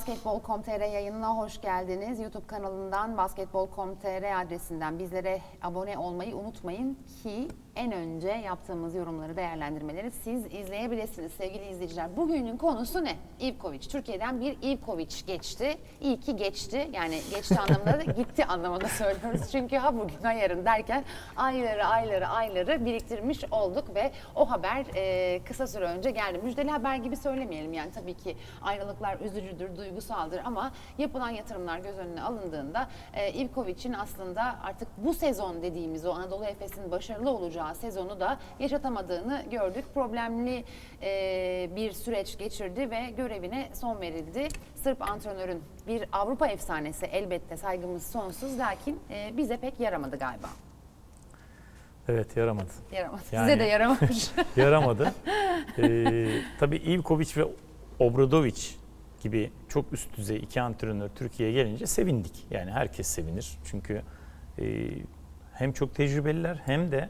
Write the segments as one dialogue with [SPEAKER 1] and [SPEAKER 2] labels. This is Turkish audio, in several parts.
[SPEAKER 1] Basketbol.com.tr yayınına hoş geldiniz. YouTube kanalından Basketbol.com.tr adresinden bizlere abone olmayı unutmayın ki en önce yaptığımız yorumları, değerlendirmeleri siz izleyebilirsiniz sevgili izleyiciler. Bugünün konusu ne? Ivkovic. Türkiye'den bir Ivkovic geçti. İyi ki geçti. Yani geçti anlamında da gitti anlamında söylüyoruz. Çünkü ha bugün ha yarın derken ayları ayları ayları biriktirmiş olduk ve o haber e, kısa süre önce geldi. Müjdeli haber gibi söylemeyelim yani tabii ki ayrılıklar üzücüdür, duygusaldır ama yapılan yatırımlar göz önüne alındığında e, Ivkovic'in aslında artık bu sezon dediğimiz o Anadolu Efes'in başarılı olacağı sezonu da yaşatamadığını gördük. Problemli e, bir süreç geçirdi ve görevine son verildi. Sırp antrenörün bir Avrupa efsanesi elbette saygımız sonsuz lakin e, bize pek yaramadı galiba.
[SPEAKER 2] Evet yaramadı.
[SPEAKER 1] Yaramadı.
[SPEAKER 2] Yani-
[SPEAKER 1] Size de yaramamış.
[SPEAKER 2] Yaramadı. ee, tabii Ivkovic ve Obradovic gibi çok üst düzey iki antrenör Türkiye'ye gelince sevindik. Yani herkes sevinir. Çünkü e, hem çok tecrübeliler hem de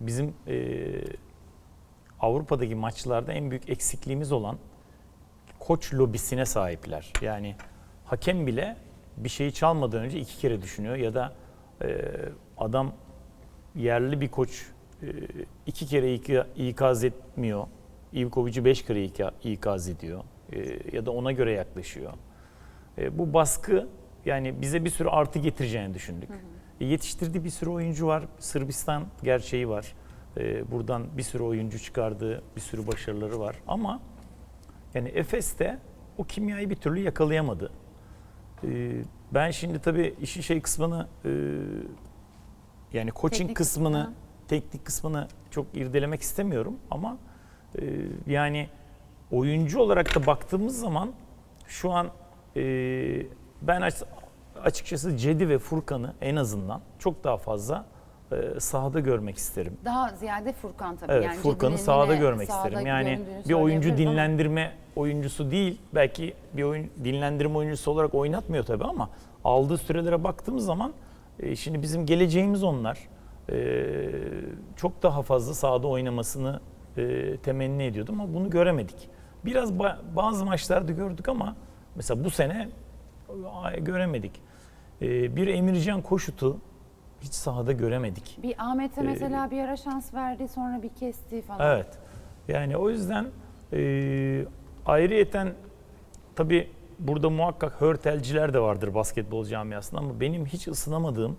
[SPEAKER 2] bizim e, Avrupa'daki maçlarda en büyük eksikliğimiz olan koç lobisine sahipler. Yani hakem bile bir şeyi çalmadan önce iki kere düşünüyor ya da e, adam yerli bir koç e, iki kere ika- ikaz etmiyor. Ivkovic'i beş kere ika- ikaz ediyor ya da ona göre yaklaşıyor. E, bu baskı yani bize bir sürü artı getireceğini düşündük. E, yetiştirdiği bir sürü oyuncu var. Sırbistan gerçeği var. E, buradan bir sürü oyuncu çıkardığı bir sürü başarıları var. Ama yani Efes'te o kimyayı bir türlü yakalayamadı. E, ben şimdi tabii işin şey kısmını e, yani coaching
[SPEAKER 1] Teknik
[SPEAKER 2] kısmını,
[SPEAKER 1] kısmını.
[SPEAKER 2] teknik kısmını çok irdelemek istemiyorum ama e, yani oyuncu olarak da baktığımız zaman şu an e, ben aç- açıkçası Cedi ve Furkan'ı en azından çok daha fazla e, sahada görmek isterim.
[SPEAKER 1] Daha ziyade Furkan tabii.
[SPEAKER 2] Evet,
[SPEAKER 1] yani
[SPEAKER 2] Furkan'ı sahada görmek
[SPEAKER 1] sahada
[SPEAKER 2] isterim. Yani bir oyuncu
[SPEAKER 1] söyleyebiliriz ama-
[SPEAKER 2] dinlendirme oyuncusu değil. Belki bir oyun dinlendirme oyuncusu olarak oynatmıyor tabii ama aldığı sürelere baktığımız zaman e, şimdi bizim geleceğimiz onlar. E, çok daha fazla sahada oynamasını e, temenni ediyordum ama bunu göremedik. Biraz ba- bazı maçlarda gördük ama mesela bu sene göremedik. E, bir Emircan Koşut'u hiç sahada göremedik.
[SPEAKER 1] Bir Ahmet'e
[SPEAKER 2] Ee,
[SPEAKER 1] mesela bir ara şans verdi sonra bir kesti falan.
[SPEAKER 2] Evet. Yani o yüzden e, ayrıyeten tabii burada muhakkak hörtelciler de vardır basketbol camiasında ama benim hiç ısınamadığım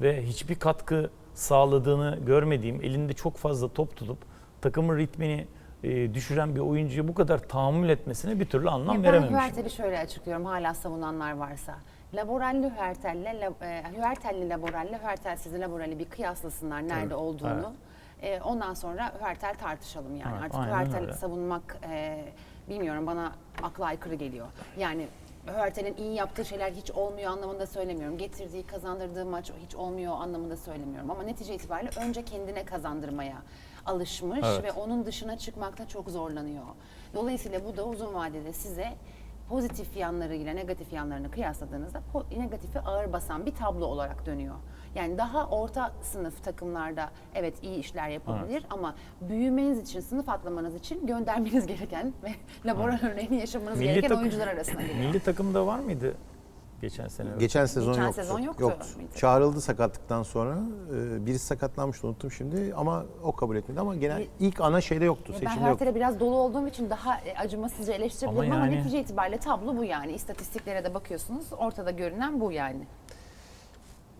[SPEAKER 2] ve hiçbir katkı sağladığını görmediğim, elinde çok fazla top tutup takımın ritmini e, düşüren bir oyuncuya bu kadar tahammül etmesine bir türlü anlam
[SPEAKER 1] Ya ben
[SPEAKER 2] verememişim.
[SPEAKER 1] Hüertel'i şöyle açıklıyorum hala savunanlar varsa. Laboralli Hüertel'le, la- e, Hüertel'li Laboral'le Hüertel'siz Laboral'i bir kıyaslasınlar nerede
[SPEAKER 2] Evet,
[SPEAKER 1] olduğunu. E, ondan sonra Hüertel tartışalım yani.
[SPEAKER 2] Evet,
[SPEAKER 1] Artık Hüertel
[SPEAKER 2] öyle.
[SPEAKER 1] savunmak e, bilmiyorum bana akla aykırı geliyor. Yani Hüertel'in iyi yaptığı şeyler hiç olmuyor anlamında söylemiyorum. Getirdiği, kazandırdığı maç hiç olmuyor anlamında söylemiyorum. Ama netice itibariyle önce kendine kazandırmaya alışmış
[SPEAKER 2] Evet.
[SPEAKER 1] ve onun dışına çıkmakta çok zorlanıyor. Dolayısıyla bu da uzun vadede size pozitif yanlarıyla negatif yanlarını kıyasladığınızda po- negatifi ağır basan bir tablo olarak dönüyor. Yani daha orta sınıf takımlarda evet iyi işler yapabilir ama büyümeniz için, sınıf atlamanız için göndermeniz gereken ve laboratuvar örneğini yaşamanız
[SPEAKER 2] Milli
[SPEAKER 1] gereken
[SPEAKER 2] takım-
[SPEAKER 1] oyuncular arasına giriyor.
[SPEAKER 2] Milli takımda var mıydı geçen sene?
[SPEAKER 3] Geçen sezon
[SPEAKER 1] Geçen
[SPEAKER 3] yoktu.
[SPEAKER 1] sezon yoktu.
[SPEAKER 3] Çağrıldı sakatlıktan sonra. Ee, birisi sakatlanmıştı unuttum şimdi ama o kabul etmedi ama genel ilk ana şeyde yoktu.
[SPEAKER 1] Ya
[SPEAKER 3] Seçimde
[SPEAKER 1] ben
[SPEAKER 3] yoktu.
[SPEAKER 1] Hertel'e biraz dolu olduğum için daha e, acımasızca eleştirebilirim ama,
[SPEAKER 2] Ama yani-
[SPEAKER 1] netice itibariyle tablo bu yani. İstatistiklere de bakıyorsunuz ortada görünen bu yani.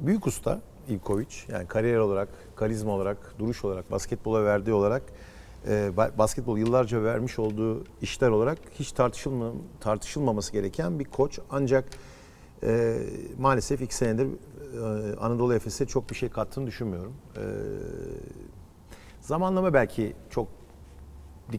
[SPEAKER 3] Büyük usta Ivkovic yani kariyer olarak, karizma olarak, duruş olarak, basketbola verdiği olarak e, ba- basketbol yıllarca vermiş olduğu işler olarak hiç tartışılma, tartışılmaması gereken bir koç. Ancak e, maalesef iki senedir e, Anadolu Efes'e çok bir şey kattığını düşünmüyorum. E, zamanlama belki çok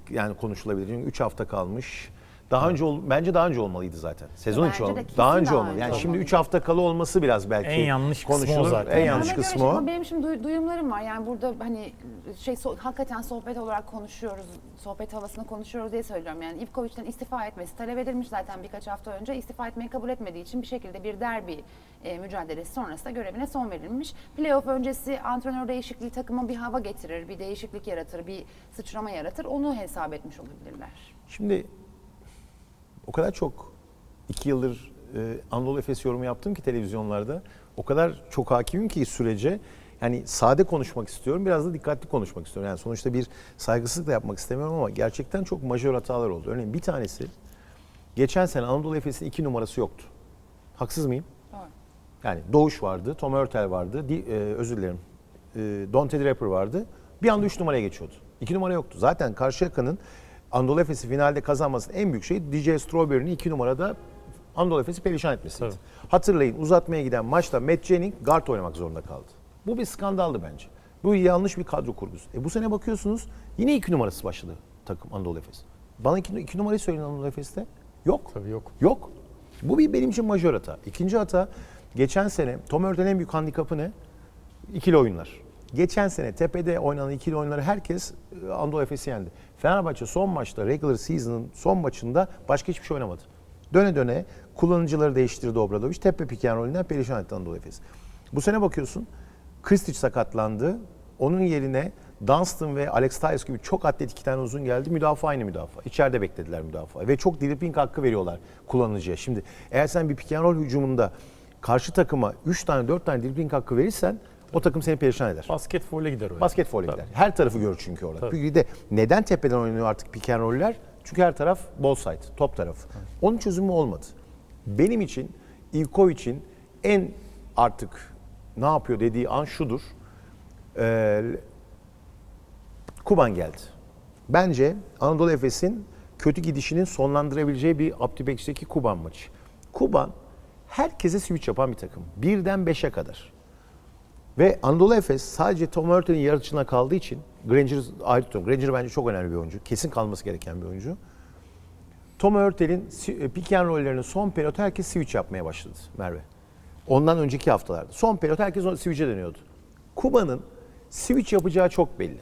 [SPEAKER 3] yani konuşulabilir. Çünkü 3 hafta kalmış. Daha önce ol, bence daha önce olmalıydı zaten. Sezon
[SPEAKER 1] Bence
[SPEAKER 3] içi
[SPEAKER 1] de
[SPEAKER 3] olmalı.
[SPEAKER 1] kesin
[SPEAKER 3] Daha önce
[SPEAKER 1] daha
[SPEAKER 3] olmalı.
[SPEAKER 1] önce
[SPEAKER 3] Yani şimdi
[SPEAKER 1] olmalıydı.
[SPEAKER 3] 3 hafta kalı olması biraz belki
[SPEAKER 2] En yanlış kısmı o
[SPEAKER 3] konuşulur.
[SPEAKER 2] zaten.
[SPEAKER 3] En yanlış
[SPEAKER 1] Bana göre
[SPEAKER 3] kısmı
[SPEAKER 1] şey-
[SPEAKER 3] o.
[SPEAKER 1] ama benim şimdi duy- duyumlarım var. Yani burada hani şey so- hakikaten sohbet olarak konuşuyoruz. Sohbet havasında konuşuyoruz diye söylüyorum. Yani Ivkovic'den istifa etmesi talep edilmiş zaten birkaç hafta önce. istifa etmeyi kabul etmediği için bir şekilde bir derbi e, mücadelesi sonrasında görevine son verilmiş. Playoff öncesi antrenör değişikliği takıma bir hava getirir, bir değişiklik yaratır, bir sıçrama yaratır. Onu hesap etmiş olabilirler.
[SPEAKER 3] Şimdi O kadar çok iki yıldır e, Anadolu Efes yorumu yaptım ki televizyonlarda. O kadar çok hakimim ki sürece. Yani sade konuşmak istiyorum, biraz da dikkatli konuşmak istiyorum. Yani sonuçta bir saygısızlık da yapmak istemiyorum ama gerçekten çok majör hatalar oldu. Örneğin bir tanesi, geçen sene Anadolu Efes'in iki numarası yoktu. Haksız mıyım?
[SPEAKER 1] Doğru.
[SPEAKER 3] Yani Doğuş vardı, Tom Örtel vardı, Di- e, özür dilerim, e, Dante Draper vardı. Bir anda 3 numaraya geçiyordu. 2 numara yoktu. Zaten Karşıyaka'nın Anadolu Efes'i finalde kazanmasının en büyük şeyi DJ Strawberry'nin 2 numarada Anadolu Efes'i perişan etmesiydi.
[SPEAKER 2] Tabii.
[SPEAKER 3] Hatırlayın uzatmaya giden maçta Matt Jennings guard oynamak zorunda kaldı. Bu bir skandaldı bence. Bu yanlış bir kadro kurgusu. E bu sene bakıyorsunuz yine 2 numarası başladı takım Anadolu Efes. Bana 2 numarayı söyleyin Anadolu Efes'te. Yok.
[SPEAKER 2] Tabii yok.
[SPEAKER 3] Yok. Bu bir benim için majör hata. İkinci hata geçen sene Tom Örten'in en büyük handikapı ne? İkili oyunlar. Geçen sene tepede oynanan ikili oyunları herkes e, Anadolu Efes'i yendi. Fenerbahçe son maçta regular season'ın son maçında başka hiçbir şey oynamadı. Döne döne kullanıcıları değiştirdi Obradoviç. Tepe piken rolünden perişan etti Anadolu Efes. Bu sene bakıyorsun Kristic sakatlandı. Onun yerine Dunstan ve Alex Tyus gibi çok atlet iki tane uzun geldi. Müdafaa aynı müdafaa. İçeride beklediler müdafaa. Ve çok dribbling hakkı veriyorlar kullanıcıya. Şimdi eğer sen bir pick and hücumunda karşı takıma 3 tane 4 tane dribbling hakkı verirsen o takım seni perişan eder.
[SPEAKER 2] Basketbole gider o. yani.
[SPEAKER 3] Basketbol
[SPEAKER 2] Tabii.
[SPEAKER 3] gider. Her tarafı görür çünkü orada.
[SPEAKER 2] Tabii.
[SPEAKER 3] Bir de neden tepeden oynanıyor artık pick and roller? Çünkü her taraf ball side, top tarafı. Onun çözümü olmadı. Benim için Ivkovic'in en artık ne yapıyor dediği an şudur. Ee, Kuban geldi. Bence Anadolu Efes'in kötü gidişinin sonlandırabileceği bir Abdübekç'teki Kuban maçı. Kuban herkese switch yapan bir takım. Birden beşe kadar. Ve Anadolu Efes sadece Tom Hurtel'in yarı kaldığı için Granger ayrı tutuyorum. Granger bence çok önemli bir oyuncu. Kesin kalması gereken bir oyuncu. Tom Hurtel'in e, pick and roll'lerinin son periyot herkes switch yapmaya başladı Merve. Ondan önceki haftalarda. Son periyot herkes switch'e dönüyordu. Kuba'nın switch yapacağı çok belli.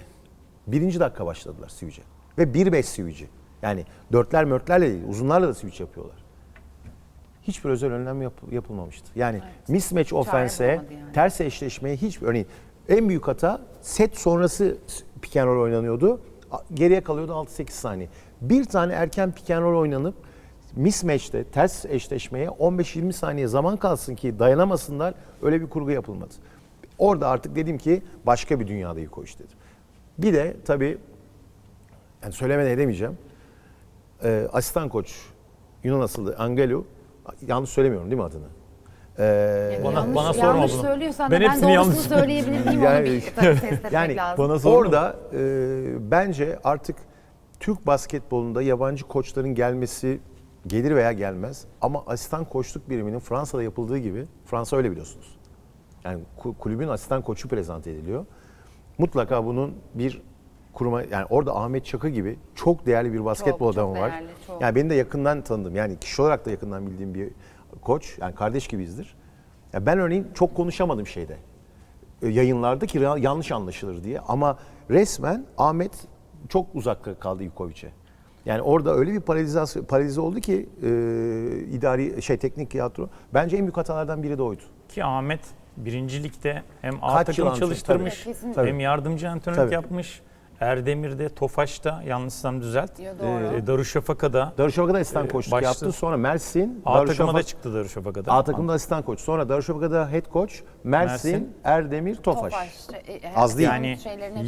[SPEAKER 3] Birinci dakika başladılar switch'e. Ve 1-5 switch'i. Yani dörtler mörtlerle değil, uzunlarla da switch yapıyorlar. Hiçbir özel önlem yap- yapılmamıştı. Yani mismatch offense'e,
[SPEAKER 1] bulamadı yani.
[SPEAKER 3] ters eşleşmeye hiç örneğin en büyük hata set sonrası pick and roll oynanıyordu. Geriye kalıyordu 6-8 saniye. Bir tane erken pick and roll oynanıp mismatch'te ters eşleşmeye 15-20 saniye zaman kalsın ki dayanamasınlar. Öyle bir kurgu yapılmadı. Orada artık dedim ki başka bir dünyada Ivkovic dedim. Bir de tabii yani söylemeden edemeyeceğim. Ee, asistan koç Yunan asıllı Angelo yanlış söylemiyorum değil mi adını? Ee,
[SPEAKER 2] Bana-
[SPEAKER 1] yanlış,
[SPEAKER 2] bana sorma
[SPEAKER 1] yanlış
[SPEAKER 2] bunu.
[SPEAKER 1] söylüyorsan
[SPEAKER 2] Ben
[SPEAKER 1] ben
[SPEAKER 2] hepsini yanlış-
[SPEAKER 1] söyleyebilir miyim
[SPEAKER 3] Yani-
[SPEAKER 1] onu bir test
[SPEAKER 3] yani
[SPEAKER 1] lazım.
[SPEAKER 2] bana sorma.
[SPEAKER 3] Orada e, bence artık Türk basketbolunda yabancı koçların gelmesi gelir veya gelmez ama asistan koçluk biriminin Fransa'da yapıldığı gibi Fransa öyle biliyorsunuz. Yani ku- kulübün asistan koçu prezente ediliyor. Mutlaka bunun bir kuruma yani orada Ahmet Çakı gibi çok değerli bir basketbol
[SPEAKER 1] çok
[SPEAKER 3] adamı var.
[SPEAKER 1] değerli, çok.
[SPEAKER 3] Yani benim de yakından tanıdığım yani kişi olarak da yakından bildiğim bir koç yani kardeş gibiyizdir. Ya ben örneğin çok konuşamadım şeyde e, yayınlarda ki yanlış anlaşılır diye. Ama resmen Ahmet çok uzakta kaldı Ivkovic'e. Yani orada öyle bir paralizasyon paralize oldu ki e, idari şey teknik tiyatro. Bence en büyük hatalardan biri de oydu.
[SPEAKER 2] Ki Ahmet birincilikte hem A
[SPEAKER 3] Kaç yıl
[SPEAKER 2] takım
[SPEAKER 3] antrenör,
[SPEAKER 2] çalıştırmış
[SPEAKER 1] tabii.
[SPEAKER 2] Hem yardımcı antrenörlük
[SPEAKER 3] Tabii.
[SPEAKER 2] yapmış. Erdemir'de, Tofaş'ta yanlışsam düzelt.
[SPEAKER 1] Ya doğru.
[SPEAKER 2] E, Darüşşafaka'da
[SPEAKER 3] Darüşşafaka'da asistan
[SPEAKER 2] Ee,
[SPEAKER 3] koçluk
[SPEAKER 2] başta-
[SPEAKER 3] yaptı. Sonra Mersin,
[SPEAKER 2] A takıma da çıktı Darüşşafaka'da.
[SPEAKER 3] A takımda asistan koç. Sonra Darüşşafaka'da head coach, Mersin,
[SPEAKER 2] Mersin.
[SPEAKER 3] Erdemir, Tofaş.
[SPEAKER 1] e, e,
[SPEAKER 3] Az değil.
[SPEAKER 2] Yani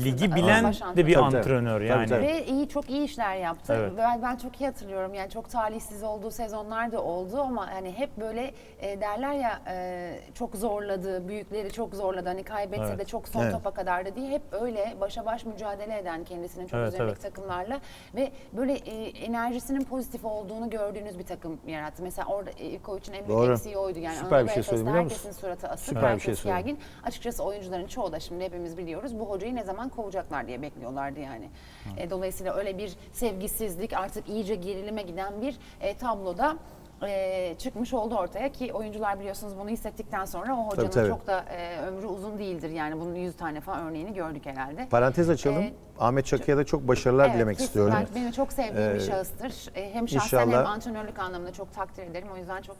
[SPEAKER 2] ligi bilen
[SPEAKER 1] baş
[SPEAKER 2] de bir
[SPEAKER 1] antrenör.
[SPEAKER 3] Tabii, tabii.
[SPEAKER 2] antrenör
[SPEAKER 3] Tabii,
[SPEAKER 2] yani.
[SPEAKER 3] tabii.
[SPEAKER 1] Ve iyi çok iyi işler yaptı.
[SPEAKER 2] Evet.
[SPEAKER 1] Ben, ben çok iyi hatırlıyorum. Yani çok talihsiz olduğu sezonlar da oldu ama hani hep böyle e, derler ya e, çok zorladı, büyükleri çok zorladı. Hani kaybetse
[SPEAKER 2] Evet.
[SPEAKER 1] de çok son
[SPEAKER 3] Evet.
[SPEAKER 1] topa kadar da diye hep öyle başa baş mücadele eden kendisinin çok
[SPEAKER 2] Evet,
[SPEAKER 1] üzerindeki
[SPEAKER 2] evet.
[SPEAKER 1] takımlarla ve böyle e, enerjisinin pozitif olduğunu gördüğünüz bir takım yarattı. Mesela orada e, Ivkovic'in en büyük eksiği oydu. Yani
[SPEAKER 3] Süper bir şey biliyor musun?
[SPEAKER 1] herkesin suratı asık,
[SPEAKER 3] Süper bir
[SPEAKER 1] herkes
[SPEAKER 3] şey söyledin.
[SPEAKER 1] gergin. Açıkçası oyuncuların çoğu da şimdi hepimiz biliyoruz bu hocayı ne zaman kovacaklar diye bekliyorlardı yani. E, dolayısıyla öyle bir sevgisizlik artık iyice gerilime giden bir e, tabloda e, çıkmış oldu ortaya ki oyuncular biliyorsunuz bunu hissettikten sonra o hocanın
[SPEAKER 3] tabii.
[SPEAKER 1] çok da e, ömrü uzun değildir yani bunun 100 tane falan örneğini gördük herhalde.
[SPEAKER 3] Parantez açalım.
[SPEAKER 1] Ee,
[SPEAKER 3] Ahmet Çakı'ya da çok başarılar
[SPEAKER 1] Evet,
[SPEAKER 3] dilemek istiyorum.
[SPEAKER 1] Ben, benim çok sevdiğim
[SPEAKER 3] Ee,
[SPEAKER 1] bir şahıstır. E, hem şahsen hem
[SPEAKER 3] inşallah-
[SPEAKER 1] antrenörlük anlamında çok takdir ederim. O yüzden çok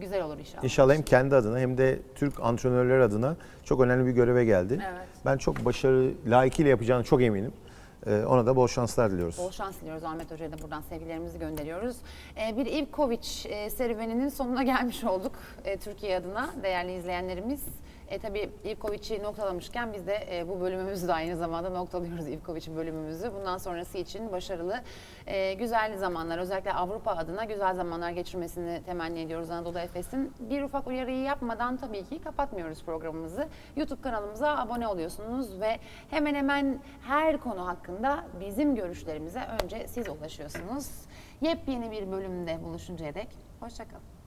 [SPEAKER 1] güzel olur inşallah.
[SPEAKER 3] İnşallah hem kendi adına hem de Türk antrenörler adına çok önemli bir göreve geldi.
[SPEAKER 1] Evet.
[SPEAKER 3] Ben çok başarı layıkıyla yapacağını çok eminim. E, ona da bol şanslar diliyoruz.
[SPEAKER 1] Bol şans diliyoruz Ahmet Hoca'ya da buradan sevgilerimizi gönderiyoruz. Ee, bir Ivkovic e, serüveninin sonuna gelmiş olduk e, Türkiye adına değerli izleyenlerimiz. E, tabii Ivkovic'i noktalamışken biz de e, bu bölümümüzü de aynı zamanda noktalıyoruz Ivkovic'in bölümümüzü. Bundan sonrası için başarılı, e, güzel zamanlar özellikle Avrupa adına güzel zamanlar geçirmesini temenni ediyoruz Anadolu Efes'in. Bir ufak uyarıyı yapmadan tabii ki kapatmıyoruz programımızı. YouTube kanalımıza abone oluyorsunuz ve hemen hemen her konu hakkında bizim görüşlerimize önce siz ulaşıyorsunuz. Yepyeni bir bölümde buluşuncaya dek hoşçakalın.